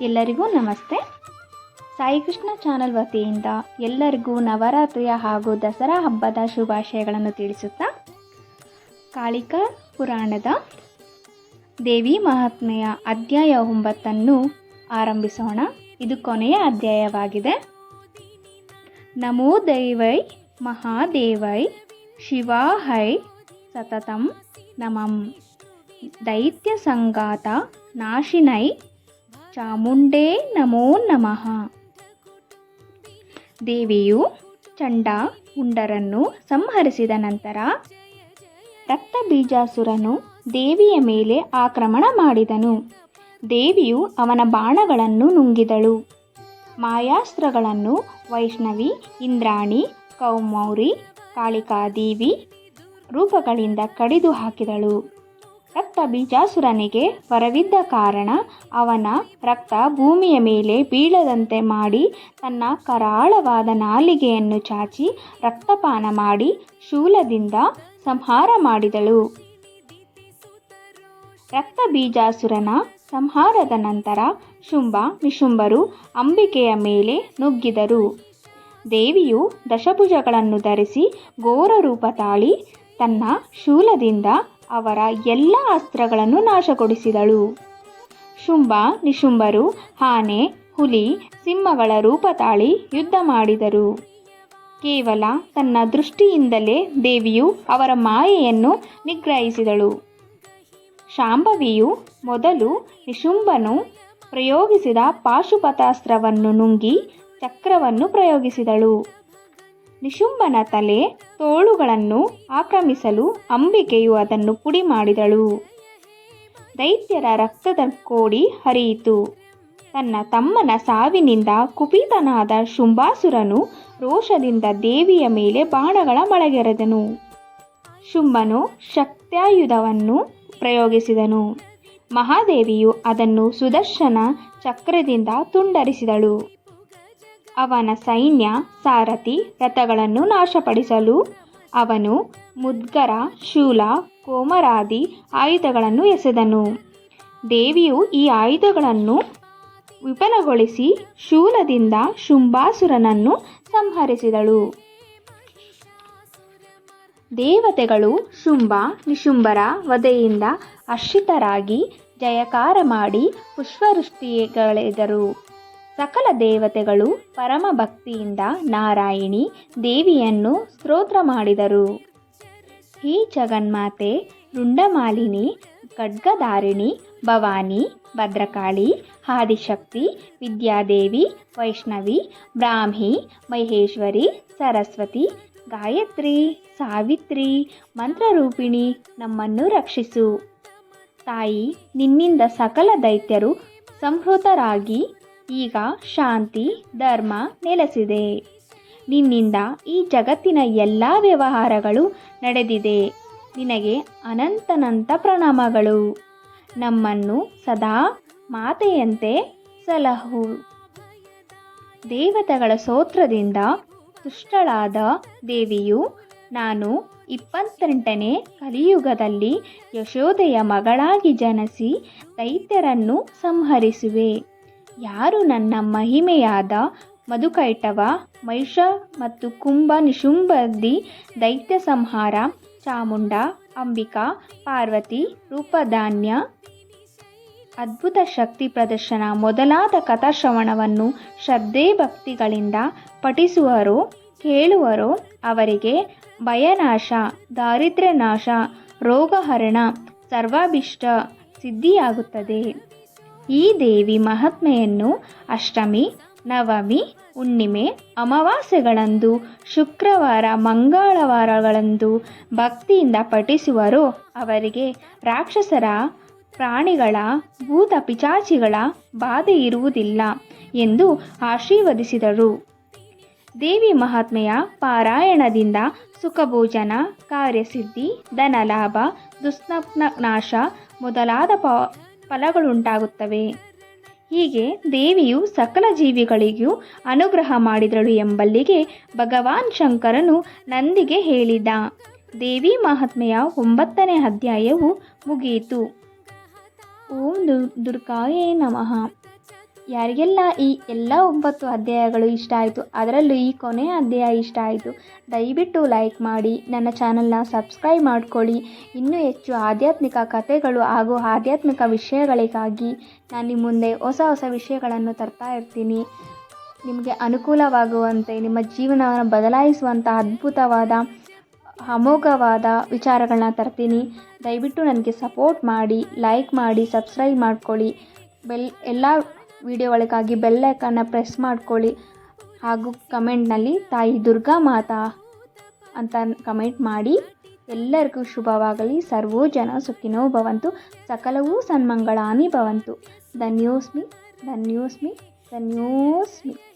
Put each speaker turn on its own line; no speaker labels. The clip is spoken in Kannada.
ಎಲ್ಲರಿಗೂ ನಮಸ್ತೆ. ಸಾಯಿ ಕೃಷ್ಣ ಚಾನಲ್ ವತಿಯಿಂದ ಎಲ್ಲರಿಗೂ ನವರಾತ್ರಿಯ ಹಾಗೂ ದಸರಾ ಹಬ್ಬದ ಶುಭಾಶಯಗಳನ್ನು ತಿಳಿಸುತ್ತಾ ಕಾಳಿಕಾ ಪುರಾಣದ ದೇವಿ ಮಹಾತ್ಮೆಯ ಅಧ್ಯಾಯ ಒಂಬತ್ತನ್ನು ಆರಂಭಿಸೋಣ. ಇದು ಕೊನೆಯ ಅಧ್ಯಾಯವಾಗಿದೆ. ನಮೋ ದೈವೈ ಮಹಾದೇವೈ ಶಿವಾಹೈ ಸತತಂ ನಮಂ. ದೈತ್ಯ ಸಂಗಾತ ನಾಶಿನೈ ಚಾಮುಂಡೇ ನಮೋ ನಮಃ. ದೇವಿಯು ಚಂಡ ಉಂಡರನ್ನು ಸಂಹರಿಸಿದ ನಂತರ ರಕ್ತ ಬೀಜಾಸುರನು ದೇವಿಯ ಮೇಲೆ ಆಕ್ರಮಣ ಮಾಡಿದನು. ದೇವಿಯು ಅವನ ಬಾಣಗಳನ್ನು ನುಂಗಿದಳು. ಮಾಯಾಸ್ತ್ರಗಳನ್ನು ವೈಷ್ಣವಿ, ಇಂದ್ರಾಣಿ, ಕೌಮೌರಿ, ಕಾಳಿಕಾದೇವಿ ರೂಪಗಳಿಂದ ಕಡಿದು ಹಾಕಿದಳು ಬೀಜಾಸುರನಿಗೆ ವರವಿದ್ದ ಕಾರಣ ಅವನ ರಕ್ತ ಭೂಮಿಯ ಮೇಲೆ ಬೀಳದಂತೆ ಮಾಡಿ ತನ್ನ ಕರಾಳವಾದ ನಾಲಿಗೆಯನ್ನು ಚಾಚಿ ರಕ್ತಪಾನ ಮಾಡಿ ಶೂಲದಿಂದ ಸಂಹಾರ ಮಾಡಿದಳು. ರಕ್ತ ಬೀಜಾಸುರನ ಸಂಹಾರದ ನಂತರ ಶುಂಭ ನಿಶುಂಭರು ಅಂಬಿಕೆಯ ಮೇಲೆ ನುಗ್ಗಿದರು. ದೇವಿಯು ದಶಭುಜಗಳನ್ನು ಧರಿಸಿ ಘೋರ ರೂಪ ತಾಳಿ ತನ್ನ ಶೂಲದಿಂದ ಅವರ ಎಲ್ಲ ಅಸ್ತ್ರಗಳನ್ನು ನಾಶಗೊಳಿಸಿದಳು. ಶುಂಭ, ನಿಶುಂಭರು, ಆನೆ, ಹುಲಿ, ಸಿಂಹಗಳ ರೂಪ ತಾಳಿ ಯುದ್ಧ ಮಾಡಿದರು. ಕೇವಲ ತನ್ನ ದೃಷ್ಟಿಯಿಂದಲೇ ದೇವಿಯು ಅವರ ಮಾಯೆಯನ್ನು ನಿಗ್ರಹಿಸಿದಳು. ಶಾಂಭವಿಯು ಮೊದಲು ನಿಶುಂಭನು ಪ್ರಯೋಗಿಸಿದ ಪಾಶುಪತಾಸ್ತ್ರವನ್ನು ನುಂಗಿ ಚಕ್ರವನ್ನು ಪ್ರಯೋಗಿಸಿದಳು. ನಿಶುಂಭನ ತಲೆ ತೋಳುಗಳನ್ನು ಆಕ್ರಮಿಸಲು ಅಂಬಿಕೆಯು ಅದನ್ನು ಪುಡಿ ಮಾಡಿದಳು ದೈತ್ಯರ ರಕ್ತದ ಕೋಡಿ ಹರಿಯಿತು. ತನ್ನ ತಮ್ಮನ ಸಾವಿನಿಂದ ಕುಪಿತನಾದ ಶುಂಭಾಸುರನು ರೋಷದಿಂದ ದೇವಿಯ ಮೇಲೆ ಬಾಣಗಳ ಮಳೆಗೆರೆದನು. ಶುಂಭನು ಶಕ್ತಾಯುಧವನ್ನು ಪ್ರಯೋಗಿಸಿದನು. ಮಹಾದೇವಿಯು ಅದನ್ನು ಸುದರ್ಶನ ಚಕ್ರದಿಂದ ತುಂಡರಿಸಿದಳು. ಅವನ ಸೈನ್ಯ, ಸಾರಥಿ ರಥಗಳನ್ನು ನಾಶಪಡಿಸಲು. ಅವನು ಮುದ್ಗರ, ಶೂಲ, ಕೋಮರಾದಿ ಆಯುಧಗಳನ್ನು ಎಸೆದನು. ದೇವಿಯು ಈ ಆಯುಧಗಳನ್ನು ವಿಫಲಗೊಳಿಸಿ ಶೂಲದಿಂದ ಶುಂಭಾಸುರನನ್ನು ಸಂಹರಿಸಿದಳು. ದೇವತೆಗಳು ಶುಂಭ, ನಿಶುಂಭರ ವಧೆಯಿಂದ ಅರ್ಷಿತರಾಗಿ ಜಯಕಾರ ಮಾಡಿ ಪುಷ್ಪವೃಷ್ಟಿಗಳೆದರು. ಸಕಲ ದೇವತೆಗಳು ಪರಮ ಭಕ್ತಿಯಿಂದ ನಾರಾಯಣಿ ದೇವಿಯನ್ನು ಸ್ತೋತ್ರ ಮಾಡಿದರು. ಈ ಜಗನ್ಮಾತೆ, ರುಂಡಮಾಲಿನಿ, ಖಡ್ಗಧಾರಿಣಿ, ಭವಾನಿ, ಭದ್ರಕಾಳಿ, ಆದಿಶಕ್ತಿ, ವಿದ್ಯಾದೇವಿ, ವೈಷ್ಣವಿ, ಬ್ರಾಹ್ಮಿ, ಮಹೇಶ್ವರಿ, ಸರಸ್ವತಿ, ಗಾಯತ್ರಿ, ಸಾವಿತ್ರಿ, ಮಂತ್ರರೂಪಿಣಿ ನಮ್ಮನ್ನು ರಕ್ಷಿಸು. ತಾಯಿ, ನಿನ್ನಿಂದ ಸಕಲ ದೈತ್ಯರು ಸಂಹೃತರಾಗಿ ಈಗ ಶಾಂತಿ, ಧರ್ಮ ನೆಲೆಸಿದೆ. ನಿನ್ನಿಂದ ಈ ಜಗತ್ತಿನ ಎಲ್ಲ ವ್ಯವಹಾರಗಳು ನಡೆದಿದೆ. ನಿನಗೆ ಅನಂತನಂತ ಪ್ರಣಾಮಗಳು. ನಮ್ಮನ್ನು ಸದಾ ಮಾತೆಯಂತೆ ಸಲಹು. ದೇವತೆಗಳ ಸೋತ್ರದಿಂದ ತುಷ್ಟಳಾದ ದೇವಿಯು ನಾನು ಇಪ್ಪತ್ತೆಂಟನೇ ಕಲಿಯುಗದಲ್ಲಿ ಯಶೋದೆಯ ಮಗಳಾಗಿ ಜನಿಸಿ ದೈತ್ಯರನ್ನು ಸಂಹರಿಸುವೆ. ಯಾರು ನನ್ನ ಮಹಿಮೆಯಾದ ಮಧುಕೈಟವ ಮಹಿಷ ಮತ್ತು ಕುಂಭ ನಿಶುಂಬದಿ ದೈತ್ಯ ಸಂಹಾರ, ಚಾಮುಂಡ, ಅಂಬಿಕಾ, ಪಾರ್ವತಿ, ರೂಪಧಾನ್ಯ, ಅದ್ಭುತ ಶಕ್ತಿ ಪ್ರದರ್ಶನ ಮೊದಲಾದ ಕಥಾಶ್ರವಣವನ್ನು ಶ್ರದ್ಧೆ ಭಕ್ತಿಗಳಿಂದ ಪಠಿಸುವರು, ಕೇಳುವರು. ಅವರಿಗೆ ಭಯನಾಶ, ದಾರಿದ್ರ್ಯನಾಶ, ರೋಗಹರಣ, ಸರ್ವಾಭಿಷ್ಟ ಸಿದ್ಧಿಯಾಗುತ್ತದೆ. ಈ ದೇವಿ ಮಹಾತ್ಮೆಯನ್ನು ಅಷ್ಟಮಿ, ನವಮಿ, ಹುಣ್ಣಿಮೆ, ಅಮಾವಾಸ್ಯೆಗಳಂದು, ಶುಕ್ರವಾರ, ಮಂಗಳವಾರಗಳಂದು ಭಕ್ತಿಯಿಂದ ಪಠಿಸುವರೋ. ಅವರಿಗೆ ರಾಕ್ಷಸರ ಪ್ರಾಣಿಗಳ, ಭೂತ ಪಿಚಾಚಿಗಳ ಬಾಧೆ ಇರುವುದಿಲ್ಲ ಎಂದು ಆಶೀರ್ವದಿಸಿದರು. ದೇವಿ ಮಹಾತ್ಮೆಯ ಪಾರಾಯಣದಿಂದ ಸುಖಭೋಜನ, ಕಾರ್ಯಸಿದ್ಧಿ, ಧನಲಾಭ ದುಸ್ನಪ್ನ ನಾಶ ಮೊದಲಾದ ಪ ಫಲಗಳುಂಟಾಗುತ್ತವೆ. ಹೀಗೆ ದೇವಿಯು ಸಕಲ ಜೀವಿಗಳಿಗೂ ಅನುಗ್ರಹ ಮಾಡಿದಳು ಎಂಬಲ್ಲಿಗೆ ಭಗವಾನ್ ಶಂಕರನು ನಂದಿಗೆ ಹೇಳಿದ. ದೇವಿ ಮಹಾತ್ಮೆಯ ಒಂಬತ್ತನೇ ಅಧ್ಯಾಯವು ಮುಗಿಯಿತು ಓಂ ದುರ್ಗಾಯೇ ನಮಃ. ಯಾರಿಗೆಲ್ಲ ಈ ಎಲ್ಲ ಒಂಬತ್ತು ಅಧ್ಯಾಯಗಳು ಇಷ್ಟ ಆಯಿತು, ಅದರಲ್ಲೂ ಈ ಕೊನೆಯ ಅಧ್ಯಾಯ ಇಷ್ಟ ಆಯಿತು, ದಯವಿಟ್ಟು ಲೈಕ್ ಮಾಡಿ, ನನ್ನ ಚಾನಲ್ನ ಸಬ್ಸ್ಕ್ರೈಬ್ ಮಾಡ್ಕೊಳ್ಳಿ. ಇನ್ನೂ ಹೆಚ್ಚು ಆಧ್ಯಾತ್ಮಿಕ ಕಥೆಗಳು ಹಾಗೂ ಆಧ್ಯಾತ್ಮಿಕ ವಿಷಯಗಳಿಗಾಗಿ ನಾನು ನಿಮ್ಮ ಮುಂದೆ ಹೊಸ ಹೊಸ ವಿಷಯಗಳನ್ನು ತರ್ತಾ ಇರ್ತೀನಿ. ನಿಮಗೆ ಅನುಕೂಲವಾಗುವಂತೆ, ನಿಮ್ಮ ಜೀವನವನ್ನು ಬದಲಾಯಿಸುವಂಥ ಅದ್ಭುತವಾದ, ಅಮೋಘವಾದ ವಿಚಾರಗಳನ್ನ ತರ್ತೀನಿ. ದಯವಿಟ್ಟು ನನಗೆ ಸಪೋರ್ಟ್ ಮಾಡಿ, ಲೈಕ್ ಮಾಡಿ, ಸಬ್ಸ್ಕ್ರೈಬ್ ಮಾಡ್ಕೊಳ್ಳಿ. ಬೆಲ್, ಎಲ್ಲ ವಿಡಿಯೋಗಳಿಗಾಗಿ ಬೆಲ್ಲೈಕನ್ನ ಪ್ರೆಸ್ ಮಾಡ್ಕೊಳ್ಳಿ. ಹಾಗೂ ಕಮೆಂಟ್ನಲ್ಲಿ ತಾಯಿ ದುರ್ಗಾ ಮಾತಾ ಅಂತ ಕಮೆಂಟ್ ಮಾಡಿ. ಎಲ್ಲರಿಗೂ ಶುಭವಾಗಲಿ. ಸರ್ವೋ ಜನ ಸುಖಿನೋ ಭವಂತು. ಸಕಲವೂ ಸನ್ಮಂಗಳಾನಿ ಭವಂತು. ಧನ್ಯೋಸ್ಮಿ ಧನ್ಯೋಸ್ಮಿ ಧನ್ಯೋಸ್ಮಿ